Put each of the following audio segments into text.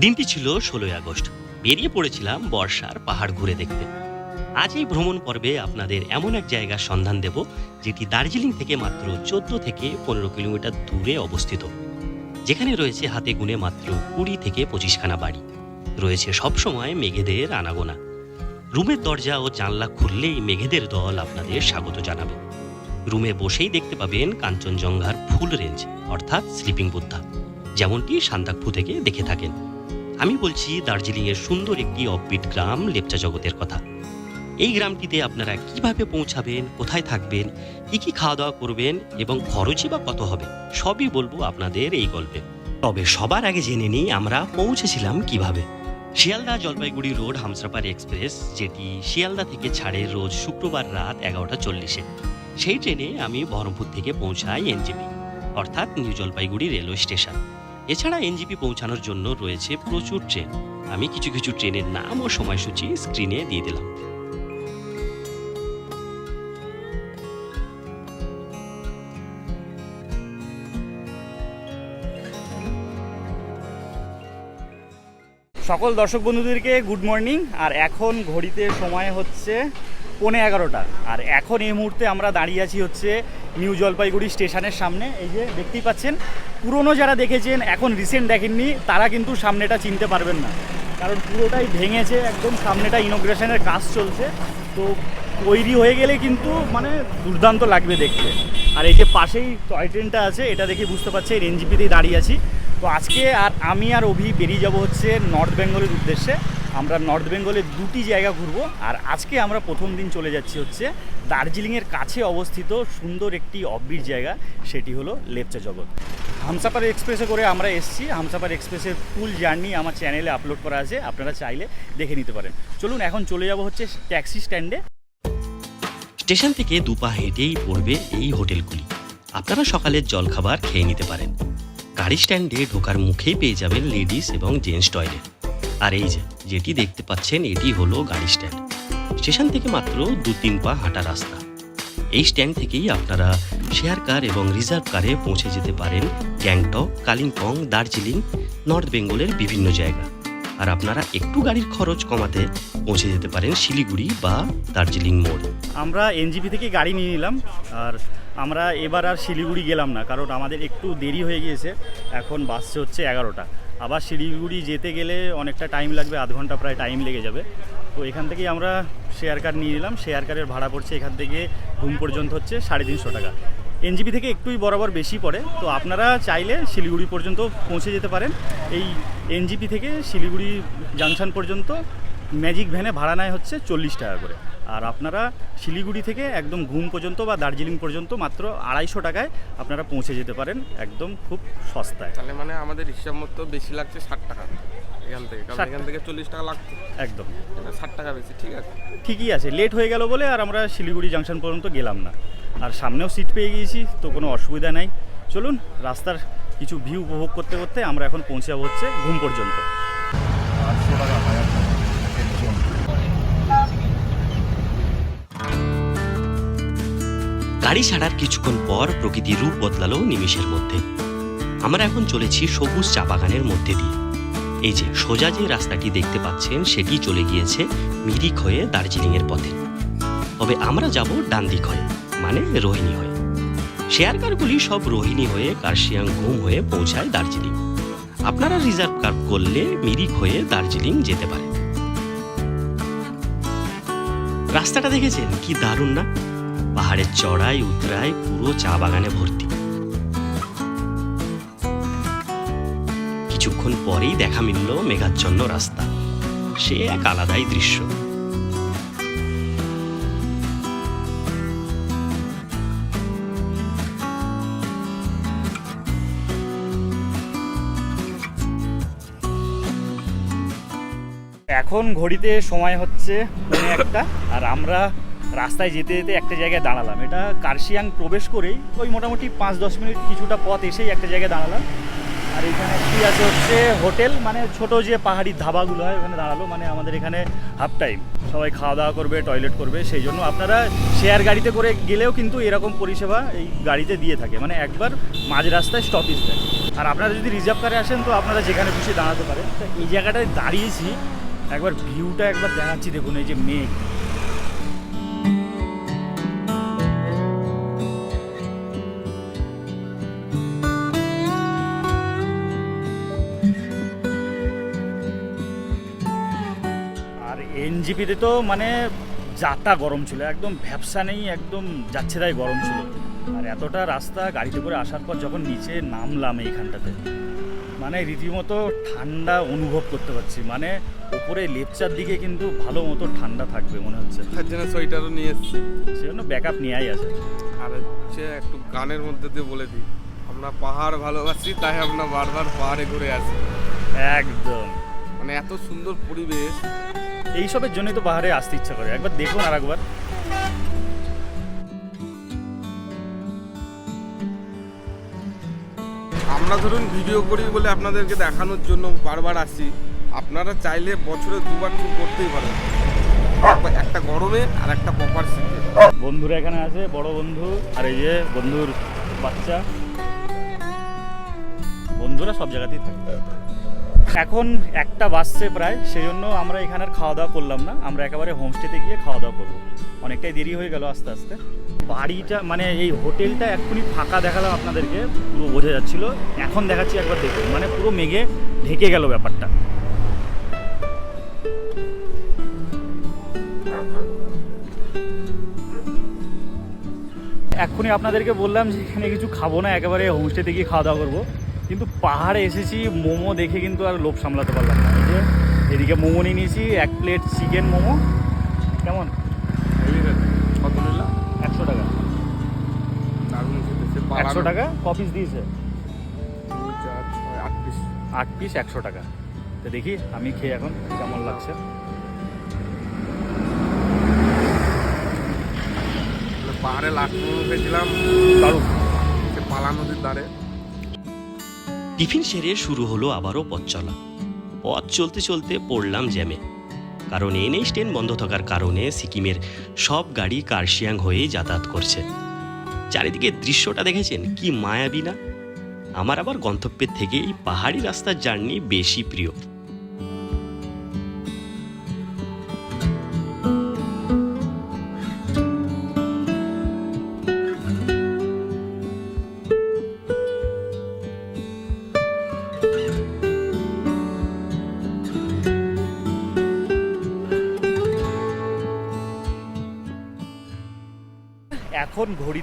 দিনটি ছিল ষোলোই আগস্ট। বেরিয়ে পড়েছিলাম বর্ষার পাহাড় ঘুরে দেখতে। আজ এই ভ্রমণ পর্বে আপনাদের এমন এক জায়গার সন্ধান দেব, যেটি দার্জিলিং থেকে মাত্র চোদ্দ থেকে পনেরো কিলোমিটার দূরে অবস্থিত। যেখানে রয়েছে হাতে গুনে মাত্র কুড়ি থেকে পঁচিশখানা বাড়ি। রয়েছে সবসময় মেঘেদের আনাগোনা। রুমের দরজা ও জানলা খুললেই মেঘেদের দল আপনাদের স্বাগত জানাবে। রুমে বসেই দেখতে পাবেন কাঞ্চনজঙ্ঘার ফুল রেঞ্জ, অর্থাৎ স্লিপিং বুদ্ধা, যেমনটি সান্দাকফু থেকে দেখে থাকেন। আমি বলছি দার্জিলিংয়ের সুন্দর একটি অফবিট গ্রাম লেপচা জগতের কথা। এই গ্রামটিতে আপনারা কীভাবে পৌঁছাবেন, কোথায় থাকবেন, কি কি খাওয়া দাওয়া করবেন এবং খরচই বা কত হবে, সবই বলব আপনাদের এই গল্পে। তবে সবার আগে জেনে নিই আমরা পৌঁছেছিলাম কীভাবে। শিয়ালদা জলপাইগুড়ি রোড হামসাপার এক্সপ্রেস, যেটি শিয়ালদা থেকে ছাড়ে রোজ শুক্রবার রাত এগারোটা চল্লিশে। সেই ট্রেনে আমি বহরমপুর থেকে পৌঁছাই এনজেপি, অর্থাৎ নিউ জলপাইগুড়ি রেলওয়ে স্টেশন। এছাড়া এনজিপি পৌঁছানোর জন্য রয়েছে প্রচুর ট্রেন আমি কিছু কিছু ট্রেনের নাম ও সময়সূচি স্ক্রিনে দিয়ে দিলাম। সকল দর্শক বন্ধুদেরকে গুড মর্নিং আর এখন ঘড়িতে সময় হচ্ছে পৌনে এগারোটা। আর এখন এই মুহূর্তে আমরা দাঁড়িয়ে আছি হচ্ছে নিউ জলপাইগুড়ি স্টেশনের সামনে। এই যে দেখতেই পাচ্ছেন, পুরনো যারা দেখেছেন, এখন রিসেন্ট দেখেননি, তারা কিন্তু সামনেটা চিনতে পারবেন না। কারণ পুরোটাই ভেঙেছে, একদম সামনেটা ইনোগ্রেশনের কাজ চলছে। তো তৈরি হয়ে গেলে কিন্তু মানে দুর্দান্ত লাগবে দেখতে। আর এই যে পাশেই টয় ট্রেনটা আছে, এটা দেখে বুঝতে পারছি এনজিপিতেই দাঁড়িয়ে আছি। তো আজকে আর আমি আর অভি বেরিয়ে যাব হচ্ছে নর্থ বেঙ্গলের উদ্দেশ্যে। আমরা নর্থ বেঙ্গলের দুটি জায়গা ঘুরবো। আর আজকে আমরা প্রথম দিন চলে যাচ্ছি হচ্ছে দার্জিলিংয়ের কাছে অবস্থিত সুন্দর একটি অব্বির জায়গা, সেটি হলো লেপচা জগৎ। হামসাপার এক্সপ্রেসে করে আমরা এসেছি। হামসাপার এক্সপ্রেসের ফুল জার্নি আমার চ্যানেলে আপলোড করা আছে। আপনারা চাইলে দেখে নিতে পারেন। চলুন এখন চলে যাব হচ্ছে ট্যাক্সি স্ট্যান্ডে স্টেশন থেকে দুপা হেঁটেই পড়বে এই হোটেলগুলি। আপনারা সকালের জলখাবার খেয়ে নিতে পারেন। গাড়ি স্ট্যান্ডে ঢোকার মুখেই পেয়ে যাবেন লেডিস এবং জেন্টস টয়লেট। আর এই যে, যেটি দেখতে পাচ্ছেন, এটি হলো গাড়ি স্ট্যান্ড। স্টেশন থেকে মাত্র দু তিন পা হাঁটা রাস্তা। এই স্ট্যান্ড থেকেই আপনারা শেয়ার কার এবং রিজার্ভ কারে পৌঁছে যেতে পারেন গ্যাংটক, কালিম্পং, দার্জিলিং, নর্থ বেঙ্গলের বিভিন্ন জায়গা। আর আপনারা একটু গাড়ির খরচ কমাতে পৌঁছে যেতে পারেন শিলিগুড়ি বা দার্জিলিং মোড়। আমরা এনজিপি থেকে গাড়ি নিয়ে নিলাম, আর আমরা এবার আর শিলিগুড়ি গেলাম না, কারণ আমাদের একটু দেরি হয়ে গিয়েছে। এখন বাসছে হচ্ছে এগারোটা। আবার শিলিগুড়ি যেতে গেলে অনেকটা টাইম লাগবে, আধ ঘণ্টা প্রায় টাইম লেগে যাবে। তো এখান থেকেই আমরা শেয়ার কার নিয়ে নিলাম। শেয়ার কারের ভাড়া পড়ছে এখান থেকে ঘুম পর্যন্ত হচ্ছে সাড়ে তিনশো টাকা। এনজিপি থেকে একটুই বরাবর বেশি পড়ে। তো আপনারা চাইলে শিলিগুড়ি পর্যন্ত পৌঁছে যেতে পারেন। এই এনজিপি থেকে শিলিগুড়ি জাংশন পর্যন্ত ম্যাজিক ভ্যানে ভাড়া নেয় হচ্ছে চল্লিশ টাকা করে। আর আপনারা শিলিগুড়ি থেকে একদম ঘুম পর্যন্ত বা দার্জিলিং পর্যন্ত মাত্র আড়াইশো টাকায় আপনারা পৌঁছে যেতে পারেন একদম খুব সস্তায়। তাহলে মানে আমাদের হিসাব মতো বেশি লাগছে ষাট টাকা এখান থেকে কারণ এখান থেকে চল্লিশ টাকা লাগতো একদম। ষাট টাকা বেশি ঠিক আছে। ঠিকই আছে লেট হয়ে গেল বলে আর আমরা শিলিগুড়ি জাংশন পর্যন্ত গেলাম না। আর সামনেও সিট পেয়ে গিয়েছি তো কোনো অসুবিধা নাই। চলুন রাস্তার কিছু ভিউ উপভোগ করতে করতে আমরা এখন পৌঁছে যাব হচ্ছে ঘুম পর্যন্ত। গাড়ি ছাড়ার কিছুক্ষণ পর প্রকৃতির রূপ বদলালো নিমিষের মধ্যে। আমরা এখন চলেছি সবুজ চা বাগানের মধ্যে দিয়ে। এই যে সোজা যে রাস্তাটি দেখতে পাচ্ছেন, সেটি চলে গিয়েছে মিরিক হয়ে দার্জিলিংয়ের পথে। তবে আমরা যাব ডান হয়ে মানে রোহিণী হয়ে। শেয়ার কারগুলি সব রোহিণী হয়ে কার্শিয়াং ঘুম হয়ে পৌঁছায় দার্জিলিং। আপনারা রিজার্ভ কার করলে মিরিক হয়ে দার্জিলিং যেতে পারেন রাস্তাটা দেখেছেন? কি দারুণ না? পাহাড়ের চড়াই, উতরাই পুরো চা বাগানে ভর্তি। কিছুক্ষণ পরেই দেখা মিলল মেঘাচ্ছন্ন রাস্তা। সে এক আলাদাই দৃশ্য। এখন ঘড়িতে সময় হচ্ছে একটা, আর আমরা রাস্তায় যেতে যেতে একটা জায়গায় দাঁড়ালাম। এটা কার্শিয়াং প্রবেশ করেই ওই মোটামুটি পাঁচ দশ মিনিট কিছুটা পথ এসেই একটা জায়গায় দাঁড়ালাম। আর এখানে একটি আছে হচ্ছে হোটেল মানে ছোট যে পাহাড়ি ধাবাগুলো হয় ওখানে দাঁড়াল মানে আমাদের এখানে হাফ টাইম। সবাই খাওয়া দাওয়া করবে, টয়লেট করবে, সেই জন্য আপনারা শেয়ার গাড়িতে করে গেলেও কিন্তু এরকম পরিষেবা এই গাড়িতে দিয়ে থাকে মানে একবার মাঝ রাস্তায় স্টপেজ দেয়। আর আপনারা যদি রিজার্ভ করে আসেন, তো আপনারা যেখানে খুশি দাঁড়াতে পারেন। তো এই জায়গাটায় দাঁড়িয়েছি, একবার ভিউটা একবার দেখাচ্ছি, দেখুন এই যে মেঘ। এনজিপিতে তো মানে যাতা গরম ছিল একদম ভ্যাবসা নেই একদম যাচ্ছে তাই গরম ছিল। আর এতটা রাস্তা গাড়িতে করে আসার পর যখন নিচে নামলাম এইখানটাতে মানে রীতিমতো ঠান্ডা অনুভব করতে পারছি। মানে উপরে লেপচার দিকে কিন্তু ভালো মতো ঠান্ডা থাকবে মনে হচ্ছে। তার জন্য সোয়েটারও নিয়ে এসেছি। সেজন্য ব্যাকআপ নেওয়াই আছে। আর হচ্ছে একটু গানের মধ্যে দিয়ে বলে দিই আমরা পাহাড় ভালোবাসি তাই আমরা বারবার পাহাড়ে ঘুরে আসি। একদম। মানে এত সুন্দর পরিবেশ এইসবের জন্যই তো পাহাড়ে আসতে ইচ্ছা করে। একবার দেখুন আর একবার। আমরা ধরুন ভিডিও করি বলে আপনাদেরকে দেখানোর জন্য বারবার আসি আপনারা চাইলে বছরে দুবার ট্যুর করতেই পারেন। একবার- একটা গরমে আর একটা প্রপার শীতে। বন্ধুরা এখানে আছে বড় বন্ধু আর এই যে বন্ধুর বাচ্চা। বন্ধুরা সব জায়গাতেই থাকে। এখন একটা বাসছে প্রায় সেই জন্য আমরা এখানে খাওয়া দাওয়া করলাম না। আমরা একেবারে হোমস্টেতে গিয়ে খাওয়া দাওয়া করব। অনেকটাই দেরি হয়ে গেল আস্তে আস্তে। বাড়িটা মানে এই হোটেলটা এক্ষুনি ফাঁকা দেখালাম আপনাদেরকে, পুরো বোঝা যাচ্ছিল। এখন দেখাচ্ছি একবার দেখুন। মানে পুরো মেঘে ঢেকে গেল ব্যাপারটা। এক্ষুনি আপনাদেরকে বললাম যে এখানে কিছু খাব না, একেবারে হোমস্টেতে গিয়ে খাওয়া দাওয়া করব। কিন্তু পাহাড়ে এসেছি মোমো দেখে কিন্তু আর লোভ সামলাতে পারলাম না। এই যে এদিকে মোমো নিয়ে নিয়েছি এক প্লেট চিকেন মোমো। কেমন? কত নিলাম একশো টাকা। একশো টাকা ক পিস দিয়েছে? আট পিস আট পিস একশো টাকা। তো দেখি আমি খেয়ে এখন কেমন লাগছে। পাহাড়ে লাট্টু খেয়েছিলাম। দারুণ। সে পালা নদীর ধারে। টিফিন সেরে শুরু হলো আবারও পথ চলা। পথ চলতে চলতে পড়লাম জ্যামে। কারণ এনএইচ ট্রেন বন্ধ থাকার কারণে সিকিমের সব গাড়ি কার্শিয়াং হয়েই যাতায়াত করছে। চারিদিকে দৃশ্যটা দেখেছেন? কি মায়াবিনা আমার আবার গন্তব্যের থেকে এই পাহাড়ি রাস্তার জার্নি বেশি প্রিয়।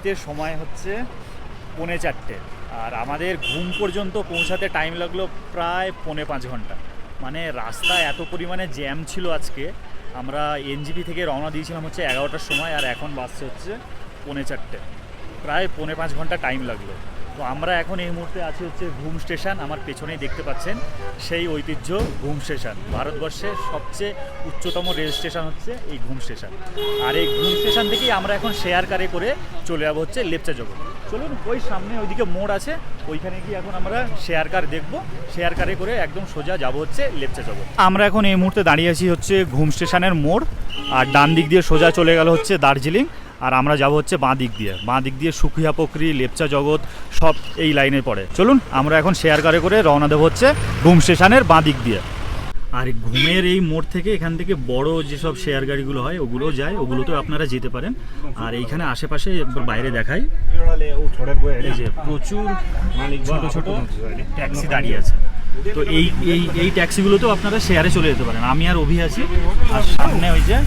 ঘড়িতে সময় হচ্ছে পৌনে চারটে। আর আমাদের ঘুম পর্যন্ত পৌঁছাতে টাইম লাগল প্রায় পৌনে পাঁচ ঘণ্টা। মানে রাস্তা এত পরিমাণে জ্যাম ছিল আজকে, আমরা এনজিপি থেকে রওনা দিয়েছিলাম হচ্ছে এগারোটার সময়, আর এখন বাসছে হচ্ছে পৌনে চারটে। প্রায় পৌনে পাঁচ ঘণ্টা টাইম লাগল। তো আমরা এখন এই মুহূর্তে আছি হচ্ছে ঘুম স্টেশন, আমার পেছনেই দেখতে পাচ্ছেন সেই ঐতিহ্য ঘুম স্টেশন। ভারতবর্ষের সবচেয়ে উচ্চতম রেল স্টেশন হচ্ছে এই ঘুম স্টেশন। আর এই ঘুম স্টেশন থেকেই আমরা এখন শেয়ার কারে করে চলে যাব হচ্ছে লেপচা জগৎ। চলুন, ওই সামনে ওইদিকে মোড় আছে, ওইখানে গিয়ে এখন আমরা শেয়ার কার দেখব। শেয়ার কারে করে একদম সোজা যাব হচ্ছে লেপচা জগৎ। আমরা এখন এই মুহূর্তে দাঁড়িয়ে আছি হচ্ছে ঘুম স্টেশনের মোড়, আর ডান দিক দিয়ে সোজা চলে গেল হচ্ছে দার্জিলিং। আর আমরা যাব হচ্ছে বাঁ দিক দিয়ে। বাঁ দিক দিয়ে সুখিয়া পকরি লেপচা জগৎ সব এই লাইনে পড়ে চলুন আমরা এখন শেয়ার কারে করে রওনা দেবো হচ্ছে ঘুম স্টেশনের বাঁ দিক দিয়ে। আর ঘুমের এই মোড় থেকে এখান থেকে বড় যেসব শেয়ার গাড়িগুলো হয় ওগুলো যায় ওগুলোতেও আপনারা যেতে পারেন। আর এইখানে আশেপাশে একবার বাইরে দেখাই। এই যে প্রচুর ছোট ছোট ট্যাক্সি দাঁড়িয়ে আছে। তো এই এই এই ট্যাক্সিগুলোতেও আপনারা শেয়ারে চলে যেতে পারেন। আমি আর অভি আছি আর সামনে ওই যে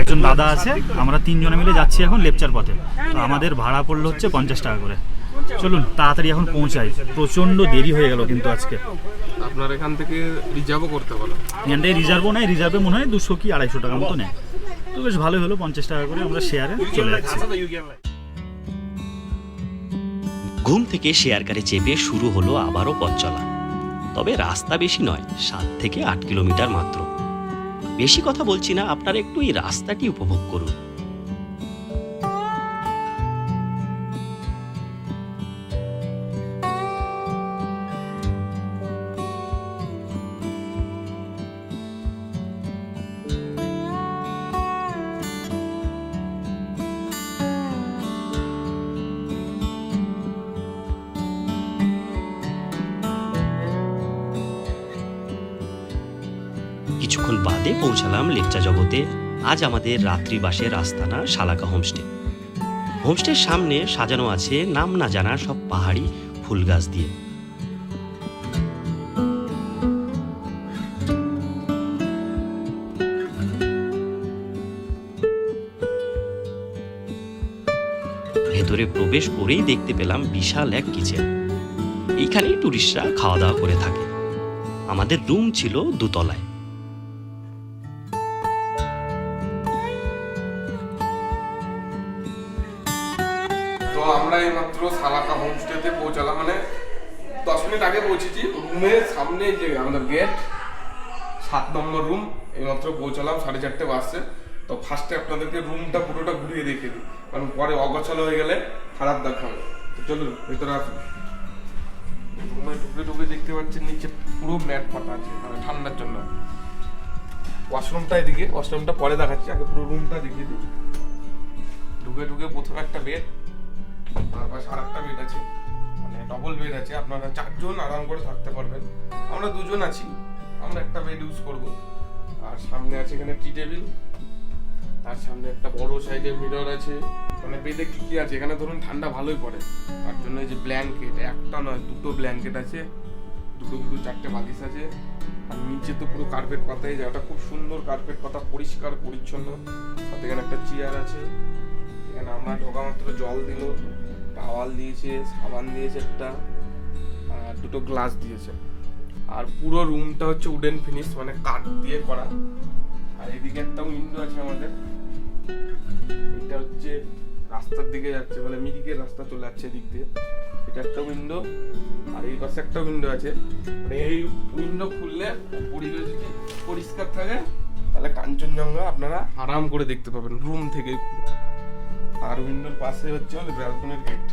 একজন দাদা আছে আমরা তিনজনে মিলে যাচ্ছি এখন লেপচার পথে। তো আমাদের ভাড়া পড়ল হচ্ছে পঞ্চাশ টাকা করে। চলুন তাড়াতাড়ি এখন পৌঁছাই। প্রচণ্ড দেরি হয়ে গেল কিন্তু আজকে। আপনার এখান থেকে রিজার্ভও করতে পারেন এখানটায় রিজার্ভও নেয় রিজার্ভে মনে হয় দুশো কি আড়াইশো টাকা মতো নেয়। তো বেশ ভালোই হলো পঞ্চাশ টাকা করে আমরা শেয়ারে চলে যাচ্ছি। ঘুম থেকে শেয়ার কারে চেপে শুরু হলো আবারও পথ চলা। তবে রাস্তা বেশি নয়, সাত থেকে আট কিলোমিটার মাত্র। বেশি কথা বলছি না, আপনারা একটু এই রাস্তাটি উপভোগ করুন। কিছুক্ষণ বাদে পৌঁছালাম লেপচা জগতে। আজ আমাদের রাত্রিবাসের আস্তানা শালাকা হোমস্টে। হোমস্টের সামনে সাজানো আছে নাম না জানা সব পাহাড়ি ফুল গাছ দিয়ে। ভেতরে প্রবেশ করেই দেখতে পেলাম বিশাল এক কিচেন। এইখানেই টুরিস্টরা খাওয়া দাওয়া করে থাকে। আমাদের রুম ছিল দুতলায়। রুমের সামনে যে আমাদের গেট সাত নম্বর রুম এইমাত্র পৌঁছালাম, সাড়ে চারটে বাসে তো ফার্স্টে আপনাদেরকে রুমটা পুরোটা ঘুরিয়ে দেখে দিই। কারণ পরে অগোছালো হয়ে গেলে খারাপ দেখাবে তো চলুন, ভেতরে আসুন। রুমে ঢুকে ঢুকে দেখতে পাচ্ছেন নিচে পুরো ম্যাট পাতা আছে মানে ঠান্ডার জন্য। ওয়াশরুমটা এদিকে ওয়াশরুমটা পরে দেখাচ্ছি, আগে পুরো রুমটা দেখিয়ে দিই। ঢুকে ঢুকে প্রথমে একটা বেড তার আর একটা বেড আছে। মানে ডবল বেড আছে, আপনারা চারজন আরাম করে থাকতে পারবেন। আমরা দুজন আছি, আমরা একটা বেড ইউজ করব। আর সামনে আছে এখানে টি টেবিল তার সামনে একটা বড় সাইজের মিরর আছে। মানে বেডে কি কি আছে? এখানে ধরুন ঠান্ডা ভালোই পড়ে, তার জন্য এই যে ব্ল্যাঙ্কেট একটা নয়, দুটো ব্ল্যাঙ্কেট আছে, দুটো দুটো, চারটে বালিশ আছে। আর নিচে তো পুরো কার্পেট পাতা এই জায়গাটা খুব সুন্দর কার্পেট পাতা, পরিষ্কার, পরিচ্ছন্ন। সাথে এখানে একটা চেয়ার আছে। এখানে আমরা ঢোকা মাত্র জল দিল। টাওয়াল দিয়েছে, সাবান দিয়েছে একটা, আর দুটো গ্লাস দিয়েছে। আর পুরো রুমটা হচ্ছে উডেন ফিনিশ মানে কাঠ দিয়ে করা। আর এদিকে একটা উইন্ডো আছে আমাদের। এটা হচ্ছে রাস্তার দিকে যাচ্ছে মানে মিরিকের রাস্তা চলে যাচ্ছে এদিক দিয়ে। এটা একটা উইন্ডো, আর এই পাশে একটা উইন্ডো আছে। মানে এই উইন্ডো খুললে পরিবেশ পরিষ্কার থাকে, তাহলে কাঞ্চনজঙ্ঘা আপনারা আরাম করে দেখতে পাবেন, রুম থেকে আর উইন্ডোর পাশে হচ্ছে আমাদের ব্যালকনির গেট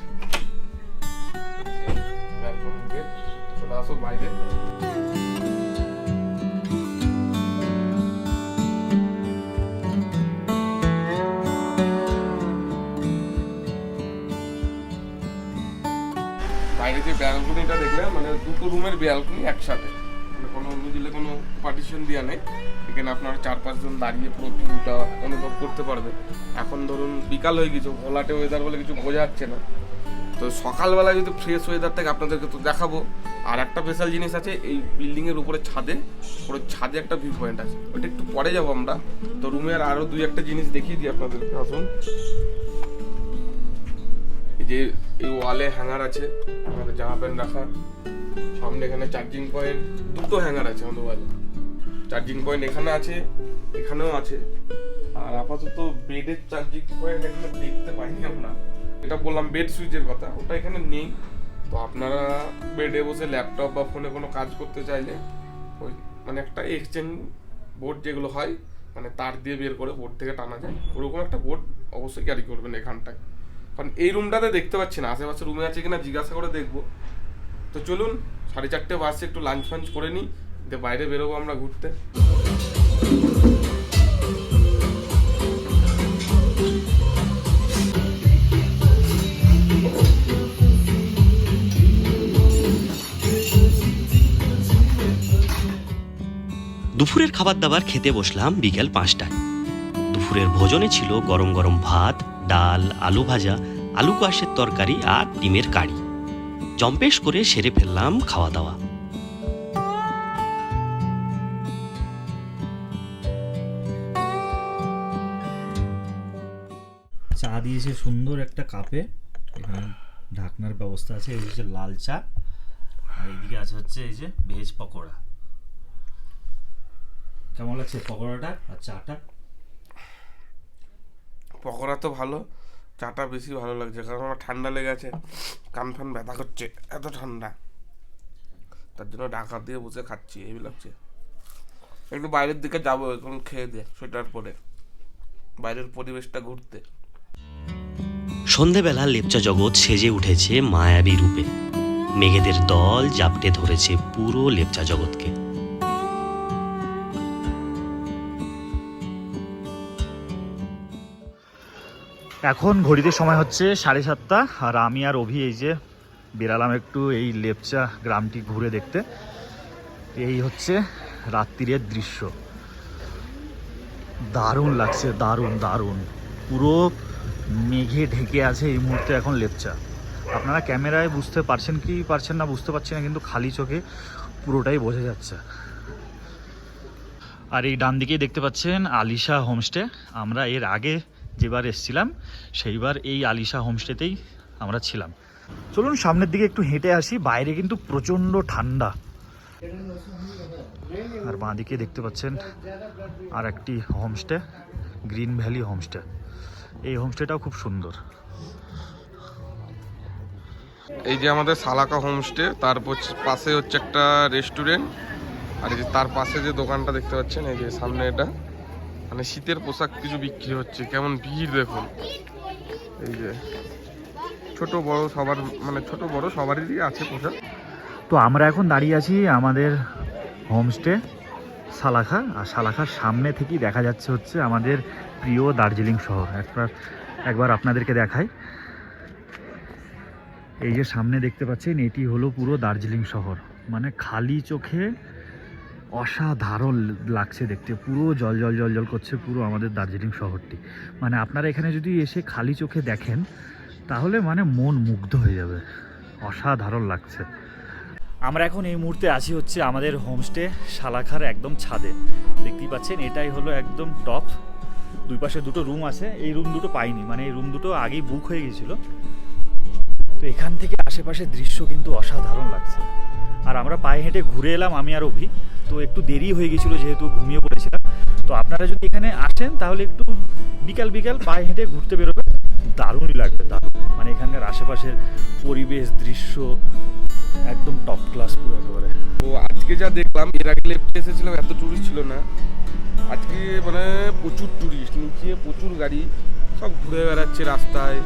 ব্যালকনির গেট চলে আসো বাইরে। বাইরে যে ব্যালকনিটা দেখলে মানে দুটো রুমের ব্যালকনি একসাথে। পার্টিশন দেওয়া নেই। এখানে আপনারা চার পাঁচজন দাঁড়িয়ে পুরো ভিউটা অনুভব করতে পারবে এখন ধরুন বিকাল হয়ে গেছে ঘোলাটে ওয়েদার বলে কিছু বোঝা যাচ্ছে না। তো সকালবেলা যদি ফ্রেশ ওয়েদার থাকে, আপনাদেরকে তো দেখাবো। আর একটা স্পেশাল জিনিস আছে, এই বিল্ডিংয়ের উপরে ছাদে পুরো ছাদে একটা ভিউ পয়েন্ট আছে। ওটা একটু পরে যাব আমরা। তো রুমের আরও দুই একটা জিনিস দেখিয়ে দিই আপনাদেরকে। আসুন। যে এই ওয়ালে হ্যাঙ্গার আছে আমাদের জামা প্যান্ট রাখা। সামনে এখানে চার্জিং পয়েন্ট দুটো হ্যাঙ্গার আছে আমাদের ওয়ালে চার্জিং পয়েন্ট এখানে আছে, এখানেও আছে। আর আপাতত বেডের চার্জিং পয়েন্ট এখানে দেখতে পাইনি আমরা। এটা বললাম বেড সুইচের কথা, ওটা এখানে নেই। তো আপনারা বেডে বসে ল্যাপটপ বা ফোনে কোনো কাজ করতে চাইলে, ওই মানে একটা এক্সচেঞ্জ বোর্ড যেগুলো হয় মানে তার দিয়ে বের করে বোর্ড থেকে টানা যায়। ওরকম একটা বোর্ড অবশ্যই ক্যারি করবেন এখানটায়। কারণ এই রুমটাতে দেখতে পাচ্ছি না, আশেপাশে রুমে আছে কিনা জিজ্ঞাসা করে দেখব। তো চলুন, সাড়ে চারটে বাসে একটু লাঞ্চ ফাঞ্চ করে নিই। দিয়ে বাইরে বেরোবো আমরা ঘুরতে। দুপুরের খাবার দাবার খেতে বসলাম বিকেল পাঁচটায়। দুপুরের ভোজনে ছিল গরম গরম ভাত, ডাল, আলু ভাজা, আলু কোয়াশের তরকারি আর ডিমের কারি। জম্পেশ করে সেরে ফেললাম খাওয়া দাওয়া দিয়েছে সুন্দর একটা কাপে। এখানে ঢাকনার ব্যবস্থা আছে, এই হচ্ছে লাল চা। আর এইদিকে আছে হচ্ছে এই যে ভেজ পকোড়া। কেমন লাগছে পকোড়াটা আর চাটা? পকোড়া তো ভালো, চাটা বেশি ভালো লাগছে, কারণ আমার ঠান্ডা লেগে আছে, কান ফান ব্যথা করছে, এত ঠান্ডা। তার জন্য ঢাকা দিয়ে বসে খাচ্ছি, এই লাগছে। একটু বাইরের দিকে যাব, এখন খেয়ে দিয়ে, সোয়েটার পরে। বাইরের পরিবেশটা ঘুরতে। সন্ধেবেলা লেপচা জগৎ সেজে উঠেছে মায়াবী রূপে। মেঘেদের দল জাপটে ধরেছে পুরো লেপচা জগৎকে। এখন ঘড়িতে সময় হচ্ছে সাড়ে সাতটা, আর আমি আর অভি এই যে বেরালাম একটু এই লেপচা গ্রামটি ঘুরে দেখতে। এই হচ্ছে রাত্রিরের দৃশ্য। দারুণ লাগছে, দারুণ দারুণ। পুরো মেঘে ঢেকে আছে এই মুহূর্তে এখন লেপচা। আপনারা ক্যামেরায় বুঝতে পারছেন কি পারছেন না বুঝতে পারছি না, কিন্তু খালি চোখে পুরোটাই বোঝা যাচ্ছে। আর এই ডান দিকেই দেখতে পাচ্ছেন আলিশা হোমস্টে। আমরা এর আগে যেবার এসছিলাম, সেইবার এই আলিশা হোমস্টেতেই আমরা ছিলাম। চলুন সামনের দিকে একটু হেঁটে আসি, বাইরে কিন্তু প্রচণ্ড ঠান্ডা। আর বাঁদিকে দেখতে পাচ্ছেন আর একটি হোমস্টে, গ্রিন ভ্যালি হোমস্টে। এই হোমস্টেটাও খুব সুন্দর। এই যে আমাদের সালাকা হোমস্টে তার পাশে হচ্ছে একটা রেস্টুরেন্ট আর এই যে তার পাশে যে দোকানটা দেখতে পাচ্ছেন এই যে সামনে এটা। মানে শীতের পোশাক কিছু বিক্রি হচ্ছে কেমন ভিড় দেখুন। এই যে ছোট বড় সবার মানে ছোট বড় সবারই আছে পোশাক। তো আমরা এখন দাঁড়িয়ে আছি আমাদের হোমস্টে সালাখা আর সালাখার সামনে থেকেই দেখা যাচ্ছে হচ্ছে আমাদের প্রিয় দার্জিলিং শহর। একবার একবার আপনাদেরকে দেখাই। এই যে সামনে দেখতে পাচ্ছেন, এটি হলো পুরো দার্জিলিং শহর। মানে খালি চোখে অসাধারণ লাগছে দেখতে। পুরো জল জল জল জল করছে পুরো আমাদের দার্জিলিং শহরটি। মানে আপনারা এখানে যদি এসে খালি চোখে দেখেন, তাহলে মানে মন মুগ্ধ হয়ে যাবে। অসাধারণ লাগছে। আমরা এখন এই মুহূর্তে আছি হচ্ছে আমাদের হোমস্টে শালাখার একদম ছাদে। দেখতেই পাচ্ছেন, এটাই হলো একদম টপ দুই পাশে দুটো রুম আছে, এই রুম দুটো পাইনি মানে এই রুম দুটো আগেই বুক হয়ে গেছিল। তো এখান থেকে আশেপাশের দৃশ্য কিন্তু অসাধারণ লাগছে। আর আমরা পায়ে হেঁটে ঘুরে এলাম আমি আর অভি, তো একটু দেরি হয়ে গেছিল যেহেতু ঘুমিয়ে পড়েছিলাম। তো আপনারা যদি এখানে আসেন, তাহলে একটু বিকাল বিকাল পায়ে হেঁটে ঘুরতে বেরোবে। দারুণই লাগবে, দারুণ। মানে এখানকার আশেপাশের পরিবেশ, দৃশ্য, একদম টপ ক্লাস পুরো একেবারে। তো আজকে যা দেখলাম, এর আগে লেফটে এসেছিলাম, এত টুরিস্ট ছিল না। আজকে মানে প্রচুর টুরিস্ট নিচে প্রচুর গাড়ি সব ঘুরে বেড়াচ্ছে রাস্তায়।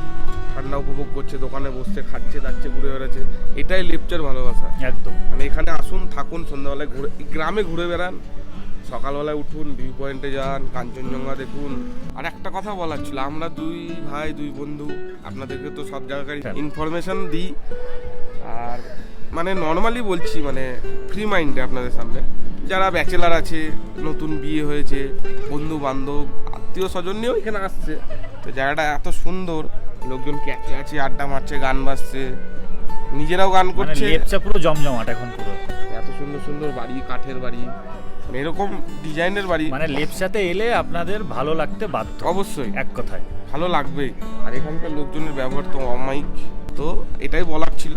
ঠান্ডা উপভোগ করছে দোকানে বসছে খাচ্ছে দাচ্ছে ঘুরে বেড়াচ্ছে। এটাই লেপচার ভালোবাসা। একদম। মানে এখানে আসুন থাকুন সন্ধ্যাবেলায় ঘুরে গ্রামে ঘুরে বেড়ান। সকালবেলায় উঠুন ভিউ পয়েন্টে যান কাঞ্চনজঙ্ঘা দেখুন। আর একটা কথা বলার ছিল আমরা দুই ভাই দুই বন্ধু আপনাদেরকে তো সব জায়গায় হ্যাঁ। ইনফরমেশন দিই। আর মানে নর্মালি বলছি মানে ফ্রি মাইন্ডে আপনাদের সামনে। যারা ব্যাচেলার আছে নতুন বিয়ে হয়েছে বন্ধু বান্ধব আত্মীয় স্বজন নিয়েও এখানে আসছে। তো জায়গাটা এত সুন্দর লোকজন ক্যাচে আছে আড্ডা মারছে গান বাজছে নিজেরাও গান মানে করছে। লেপচা পুরো জমজমাট এখন পুরো। এত সুন্দর সুন্দর বাড়ি কাঠের বাড়ি মানে এরকম ডিজাইনের বাড়ি। মানে লেপচাতে এলে আপনাদের ভালো লাগতে বাধ্য। অবশ্যই। এক কথায়। ভালো লাগবেই। আর এখানকার লোকজনের ব্যবহার তো অমাইক তো এটাই বলার ছিল।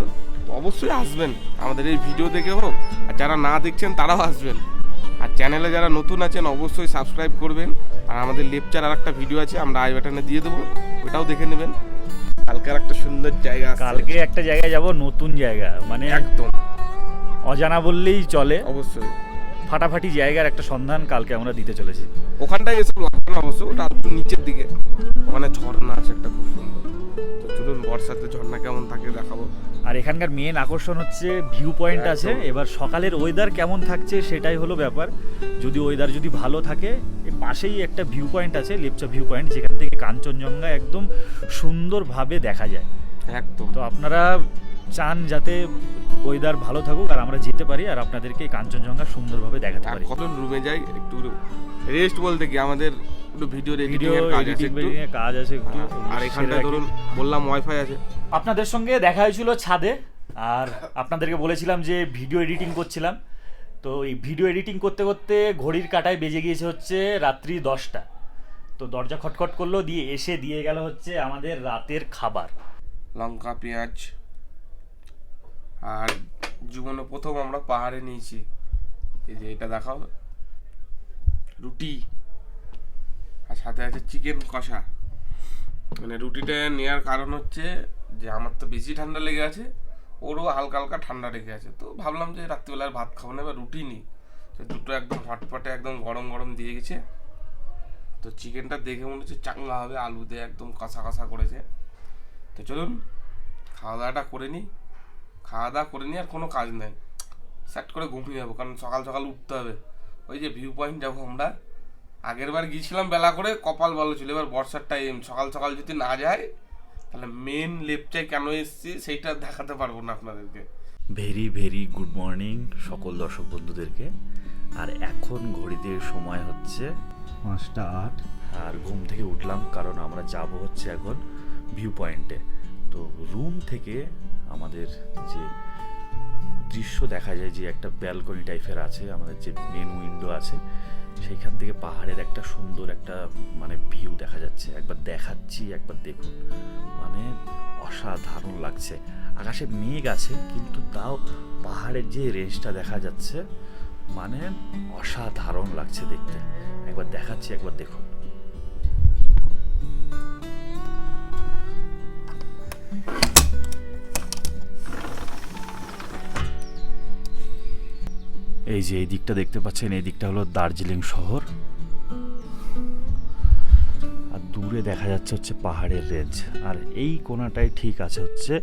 অবশ্যই আসবেন। আমাদের এই ভিডিও দেখে হোক আর যারা না দেখছেন তারাও আসবেন। আর চ্যানেলে যারা নতুন আছেন অবশ্যই সাবস্ক্রাইব করবেন। আর আমাদের লেপচার আর একটা ভিডিও আছে আমরা আই বাটনে দিয়ে দেবো ওটাও দেখে নেবেন। কালকের একটা সুন্দর জায়গা। কালকে একটা জায়গায় যাব নতুন জায়গা মানে একদম। অজানা বললেই চলে। অবশ্যই। ফাটাফাটি জায়গার একটা সন্ধান কালকে আমরা দিতে চলেছি। ওখানটায় এসব লাগবে না অবশ্য ওটা একটু নিচের দিকে। ওখানে ঝর্ণা আছে একটা খুব সুন্দর। চলুন বর্ষাতে ঝর্ণা কেমন থাকে দেখাবো। আর এখানকার মেন আকর্ষণ হচ্ছে ভিউ পয়েন্ট আছে। এবার সকালের ওয়েদার কেমন থাকছে সেটাই হলো ব্যাপার। যদি ওয়েদার যদি ভালো থাকে পাশেই একটা ভিউ পয়েন্ট আছে লেপচা ভিউ পয়েন্ট যেখান থেকে কাঞ্চনজঙ্ঘা একদম সুন্দরভাবে দেখা যায়। একদম। তো আপনারা চান যাতে ওয়েদার ভালো থাকুক আর আমরা যেতে পারি আর আপনাদেরকে কাঞ্চনজঙ্ঘা সুন্দরভাবে দেখাতে পারি। কত রুমে যাই একটু রেস্ট বলতে কি আমাদের একটু ভিডিও এডিটিং ভিডিও এর কাজ আছে একটু। কাজ আছে একটু। আর রাখি। ধরুন বললাম ওয়াইফাই আছে। আপনাদের সঙ্গে দেখা হয়েছিল ছাদে আর আপনাদেরকে বলেছিলাম যে ভিডিও এডিটিং করছিলাম। তো এই ভিডিও এডিটিং করতে করতে ঘড়ির কাটায় বেজে গিয়েছে হচ্ছে রাত্রি দশটা। তো দরজা খটখট করল দিয়ে এসে দিয়ে গেল হচ্ছে আমাদের রাতের খাবার। লঙ্কা পেঁয়াজ আর জীবনে প্রথম আমরা পাহাড়ে নিয়েছি। এই যে এটা দেখাও। রুটি। আর সাথে আছে চিকেন কষা। মানে রুটিটা নেওয়ার কারণ হচ্ছে যে আমার তো বেশি ঠান্ডা লেগে আছে, ওরও হালকা হালকা ঠান্ডা লেগে আছে। তো ভাবলাম যে রাত্রিবেলার ভাত খাব না, এবার রুটি নিই। তো দুটো একদম হটপটে একদম গরম গরম দিয়ে গেছে। তো চিকেনটা দেখে মনে হচ্ছে চাঙ্গা হবে, আলু দিয়ে একদম কষা কষা করেছে। তো চলুন, খাওয়া দাওয়াটা করে নিই। খাওয়া দাওয়া করে নিই আর কোনো কাজ নাই। সেট করে ঘুমিয়ে যাব, কারণ সকাল সকাল উঠতে হবে। ওই যে ভিউ পয়েন্ট যাব আমরা। আগের বার গিয়েছিলাম বেলা করে কপাল ভালো ছিল। এবার বর্ষার টাইম সকাল সকাল যদি না যায় তাহলে মেন লেপচায় কেন এসেছি সেইটা দেখাতে পারব না আপনাদেরকে। ভেরি ভেরি গুড মর্নিং সকল দর্শক বন্ধুদেরকে। আর এখন ঘড়িতে সময় হচ্ছে পাঁচটা আট। আর ঘুম থেকে উঠলাম কারণ আমরা যাব হচ্ছে এখন ভিউ পয়েন্টে তো রুম থেকে আমাদের যে দৃশ্য দেখা যায় যে একটা ব্যালকনি টাইপের আছে আমাদের যে মেন উইন্ডো আছে সেইখান থেকে পাহাড়ের একটা সুন্দর একটা মানে ভিউ দেখা যাচ্ছে। একবার দেখাচ্ছি, একবার দেখুন। মানে অসাধারণ লাগছে। আকাশে মেঘ আছে, কিন্তু তাও পাহাড়ের যে রেঞ্জটা দেখা যাচ্ছে মানে অসাধারণ লাগছে দেখতে। একবার দেখাচ্ছি, একবার দেখুন। এই যে এই দিকটা দেখতে পাচ্ছেন, এই দিকটা হলো দার্জিলিং শহর। আর দূরে দেখা যাচ্ছে হচ্ছে পাহাড়ের রেঞ্জ। আর এই কোনাটাই ঠিক আছে হচ্ছে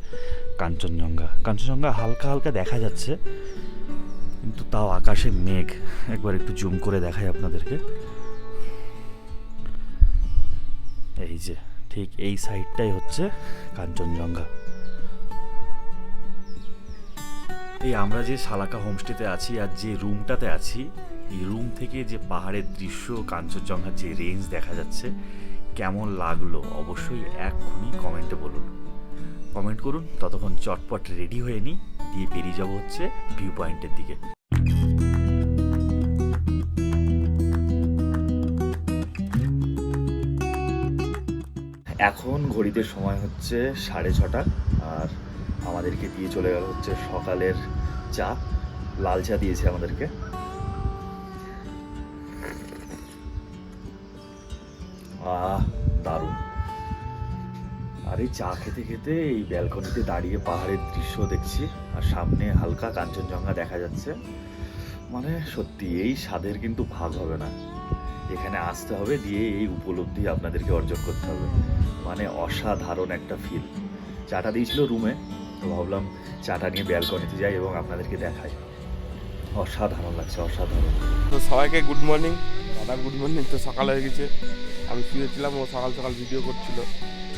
কাঞ্চনজঙ্ঘা। কাঞ্চনজঙ্ঘা হালকা হালকা দেখা যাচ্ছে, কিন্তু তাও আকাশে মেঘ। একবার একটু জুম করে দেখাই আপনাদেরকে। এই যে ঠিক এই সাইডটাই হচ্ছে কাঞ্চনজঙ্ঘা। এই আমরা যে শালাকা হোমস্টেতে আছি আর যে রুমটাতে আছি, এই রুম থেকে যে পাহাড়ের দৃশ্য, কাঞ্চনজঙ্ঘার যে রেঞ্জ দেখা যাচ্ছে, কেমন লাগল অবশ্যই এক্ষুনি কমেন্টে বলুন। কমেন্ট করুন, ততক্ষণ চটপট রেডি হয়ে নিই, দিয়ে বেরিয়ে যাব হচ্ছে ভিউ পয়েন্টের দিকে। এখন ঘড়িতে সময় হচ্ছে সাড়ে ছটা। আমাদেরকে দিয়ে চলে গেল হচ্ছে সকালের চা। লাল চা দিয়েছে আমাদেরকে। আহ, দারুণ। আর চা খেতে খেতে এই ব্যালকনিতে দাঁড়িয়ে পাহাড়ের দৃশ্য দেখছি, আর সামনে হালকা কাঞ্চনজঙ্ঘা দেখা যাচ্ছে। মানে সত্যি, এই স্বাদের কিন্তু ভাগ হবে না। এখানে আসতে হবে, দিয়ে এই উপলব্ধি আপনাদেরকে অর্জন করতে হবে। মানে অসাধারণ একটা ফিল চাটা দিয়েছিল রুমে তো ভাবলাম চাটা নিয়ে ব্যালকনিতে যাই এবং আপনাদেরকে দেখাই। অসাধারণ লাগছে, অসাধারণ। তো সবাইকে গুড মর্নিং দাদা গুড মর্নিং তো সকাল হয়ে গেছে। আমি শুয়েছিলাম, ও সকাল সকাল ভিডিও করছিল।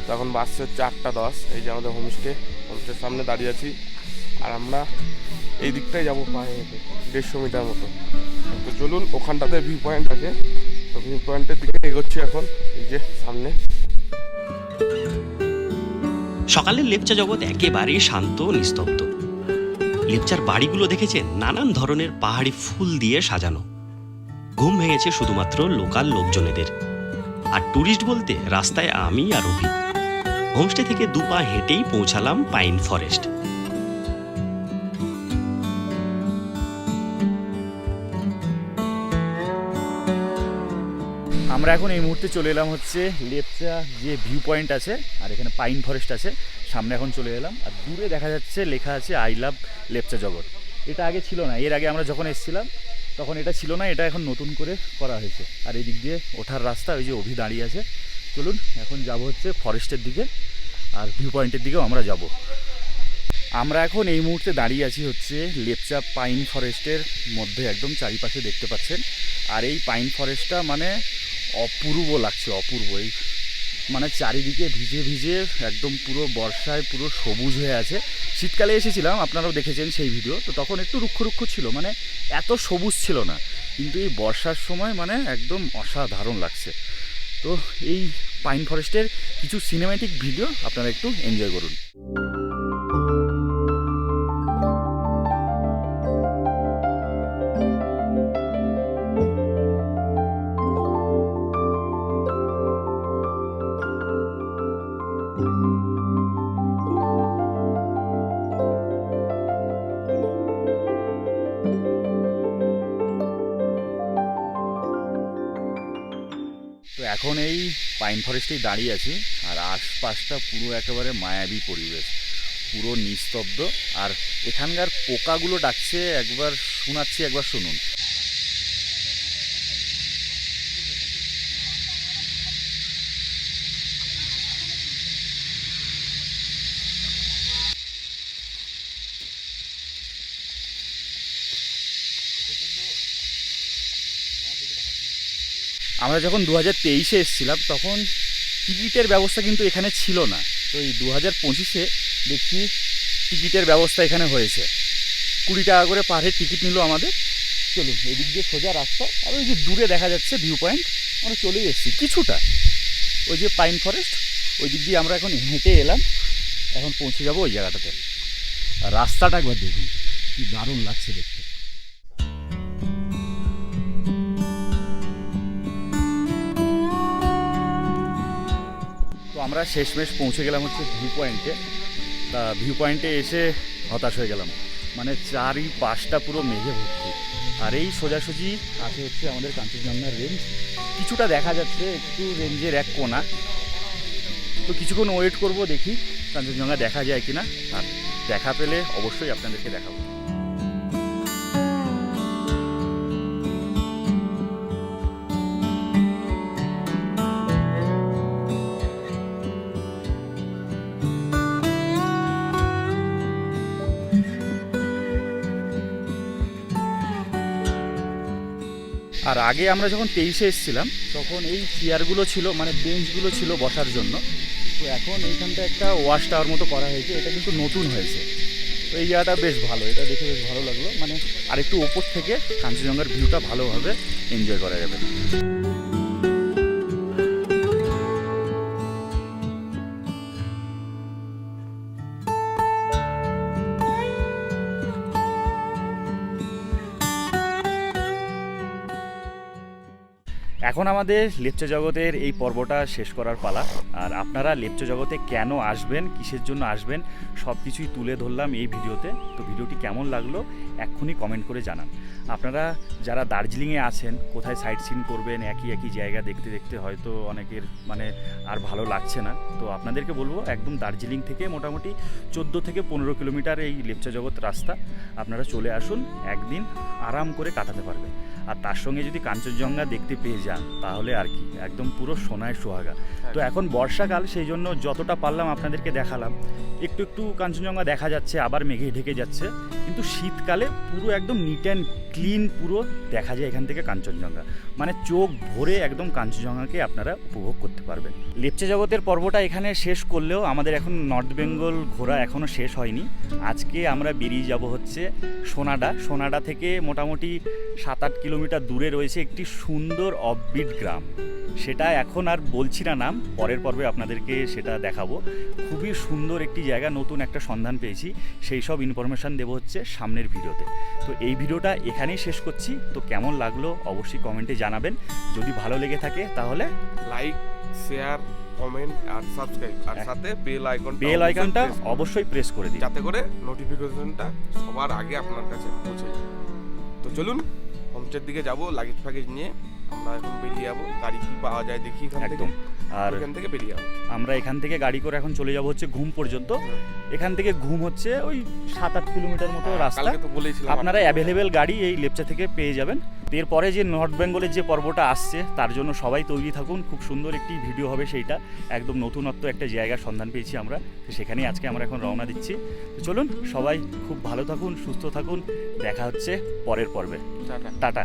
তখন বাসছে হচ্ছে আটটা দশ, এই যে আমাদের হোমস্টে হোমস্টের সামনে দাঁড়িয়ে আছি। আর আমরা এই দিকটাই যাব পায়ে হেঁটে দেড়শো মিটার মতো। তো চলুন, ওখানটাতে ভিউ পয়েন্ট আছে। তো ভিউ পয়েন্টের দিকে এগোচ্ছি এখন, এই যে সামনে। সকালের লেপচা জগৎ একেবারেই শান্ত নিস্তব্ধ। লেপচার বাড়িগুলো দেখেছেন নানান ধরনের পাহাড়ি ফুল দিয়ে সাজানো। ঘুম ভেঙেছে শুধুমাত্র লোকাল লোকজনেদের। আর ট্যুরিস্ট বলতে রাস্তায় আমি আর অভি। হোমস্টে থেকে দুপা হেঁটেই পৌঁছালাম পাইন ফরেস্ট। আমরা এখন এই মুহূর্তে চলে এলাম হচ্ছে লেপচা যে ভিউ পয়েন্ট আছে, আর এখানে পাইন ফরেস্ট আছে, সামনে এখন চলে এলাম, আর দূরে দেখা যাচ্ছে লেখা আছে আই লাভ লেপচা জগৎ। এটা আগে ছিল না, এর আগে আমরা যখন এসেছিলাম, তখন এটা ছিল না, এটা এখন নতুন করে করা হয়েছে। আর এই দিক দিয়ে ওঠার রাস্তা, ওই যে অভি দাঁড়িয়ে আছে। চলুন, এখন যাব হচ্ছে ফরেস্টের দিকে, আর ভিউ পয়েন্টের দিকেও আমরা যাব। আমরা এখন এই মুহূর্তে দাঁড়িয়ে আছি হচ্ছে লেপচা পাইন ফরেস্টের মধ্যে, একদম চারিপাশে দেখতে পাচ্ছেন। আর এই পাইন ফরেস্টটা মানে অপূর্ব লাগছে, অপূর্ব। এই মানে চারিদিকে ভিজে ভিজে একদম পুরো বর্ষায় পুরো সবুজ হয়ে আছে। শীতকালে এসেছিলাম, আপনারাও দেখেছেন সেই ভিডিও। তো তখন একটু রুক্ষ রুক্ষ ছিল মানে এত সবুজ ছিল না। কিন্তু এই বর্ষার সময় মানে একদম অসাধারণ লাগছে। তো এই পাইন ফরেস্টের কিছু সিনেম্যাটিক ভিডিও আপনারা একটু এনজয় করুন। এখন এই পাইন ফরেস্টেই দাঁড়িয়ে আছি, আর আশপাশটা পুরো একেবারে মায়াবী পরিবেশ, পুরো নিস্তব্ধ। আর এখানকার পোকাগুলো ডাকছে, একবার শোনাচ্ছি, একবার শুনুন। আমরা যখন দু হাজার তেইশে এসেছিলাম, তখন টিকিটের ব্যবস্থা কিন্তু এখানে ছিল না। তো এই দু হাজার পঁচিশে দেখছি টিকিটের ব্যবস্থা এখানে হয়েছে। কুড়ি টাকা করে পার হেড টিকিট নিল আমাদের। চলুন, এদিক দিয়ে সোজা রাস্তা, আর ওই যে দূরে দেখা যাচ্ছে ভিউ পয়েন্ট আমরা চলেই এসেছি কিছুটা। ওই যে পাইন ফরেস্ট ওই দিক দিয়ে আমরা এখন হেঁটে এলাম। এখন পৌঁছে যাব ওই জায়গাটাতে। রাস্তাটা একবার দেখুন, কি দারুণ লাগছে দেখতে। আমরা শেষমেশ পৌঁছে গেলাম হচ্ছে ভিউ পয়েন্টে তা ভিউ পয়েন্টে এসে হতাশ হয়ে গেলাম। মানে চারি পাশটা পুরো মেঘে ভর্তি। আর এই সোজাসুজি আছে হচ্ছে আমাদের কাঞ্চনজঙ্ঘার রেঞ্জ কিছুটা দেখা যাচ্ছে একটু রেঞ্জের এক কোনা। তো কিছুক্ষণ ওয়েট করব, দেখি কাঞ্চনজঙ্ঘা দেখা যায় কিনা। আর দেখা পেলে অবশ্যই আপনাদেরকে দেখাবো। আর আগে আমরা যখন তেইশে এসেছিলাম, তখন এই চেয়ারগুলো ছিল মানে বেঞ্চগুলো ছিল বসার জন্য। তো এখন এইখানটা একটা ওয়াশ টাওয়ার মতো করা হয়েছে, এটা কিন্তু নতুন হয়েছে। তো এই জায়গাটা বেশ ভালো, এটা দেখে বেশ ভালো লাগল। মানে আরেকটু ওপর থেকে কাঞ্চনজঙ্ঘার ভিউটা ভালোভাবে এনজয় করা যাবে। এখন আমাদের লেপচা জগতের এই পর্বটা শেষ করার পালা। আর আপনারা লেপচা জগতে কেন আসবেন, কিসের জন্য আসবেন সব কিছুই তুলে ধরলাম এই ভিডিওতে। তো ভিডিওটি কেমন লাগল, এক্ষুনি কমেন্ট করে জানান। আপনারা যারা দার্জিলিংয়ে আছেন কোথায় সাইট সিন করবেন একই একই জায়গা দেখতে দেখতে হয়তো অনেকের মানে আর ভালো লাগছে না। তো আপনাদেরকে বলব একদম দার্জিলিং থেকে মোটামুটি চোদ্দ থেকে পনেরো কিলোমিটার এই লেপচা জগৎ রাস্তা। আপনারা চলে আসুন একদিন আরাম করে কাটাতে পারবেন। আর তার সঙ্গে যদি কাঞ্চনজঙ্ঘা দেখতে পেয়ে যান তাহলে আর কি একদম পুরো সোনায় সোহাগা। তো এখন বর্ষাকাল সেই জন্য যতটা পারলাম আপনাদেরকে দেখালাম। একটু একটু কাঞ্চনজঙ্ঘা দেখা যাচ্ছে আবার মেঘে ঢেকে যাচ্ছে। কিন্তু শীতকালে পুরো একদম নিট অ্যান্ড ক্লিন পুরো দেখা যায় এখান থেকে কাঞ্চনজঙ্ঘা। মানে চোখ ভরে একদম কাঞ্চনজঙ্ঘাকে আপনারা উপভোগ করতে পারবেন। লেপচা জগতের পর্বটা এখানে শেষ করলেও আমাদের এখন নর্থ বেঙ্গল ঘোরা এখনও শেষ হয়নি। আজকে আমরা বেরিয়ে যাব হচ্ছে সোনাডা। সোনাডা থেকে মোটামুটি সাত আট কিলোমিটার দূরে রয়েছে একটি সুন্দর অববিট গ্রাম। সেটা এখন আর বলছি না নাম, পরের পর্বে আপনাদেরকে সেটা দেখাবো। খুবই সুন্দর একটি জায়গা, নতুন একটা সন্ধান পেয়েছি। সেই সব ইনফরমেশান দেবো হচ্ছে সামনের ভিডিওতে। তো এই ভিডিওটা এখানেই শেষ করছি। তো কেমন লাগল অবশ্যই কমেন্টে জানাবেন। যদি ভালো লেগে থাকে তাহলে লাইক শেয়ার কমেন্ট আর সাবস্ক্রাইব আর সাথে বেল আইকন বেল আইকনটা অবশ্যই প্রেস করে দিন। যাতে করে নোটিফিকেশনটা সবার আগে আপনার কাছে পৌঁছে যায়। তো চলুন হোমস্টের দিকে যাব লাগেজ ফ্যাগেজ নিয়ে। আমরা এখন বেরিয়ে যাব। গাড়ি কি পাওয়া যায় দেখি এখান থেকে। একদম। আর এখান থেকে বেরিয়ে যাব আমরা এখান থেকে গাড়ি করে এখন চলে যাব হচ্ছে ঘুম পর্যন্ত। এখান থেকে ঘুম হচ্ছে ওই সাত আট কিলোমিটার মতো রাস্তা। কালকে আপনারা অ্যাভেলেবেল গাড়ি এই লেপচা থেকে পেয়ে যাবেন। এরপরে যে নর্থ বেঙ্গলের যে পর্বটা আসছে তার জন্য সবাই তৈরি থাকুন। খুব সুন্দর একটি ভিডিও হবে সেইটা। একদম নতুনত্ব একটা জায়গার সন্ধান পেয়েছি আমরা। তো সেখানেই আজকে আমরা এখন রওনা দিচ্ছি। তো চলুন সবাই খুব ভালো থাকুন সুস্থ থাকুন। দেখা হচ্ছে পরের পর্বে। টাটা।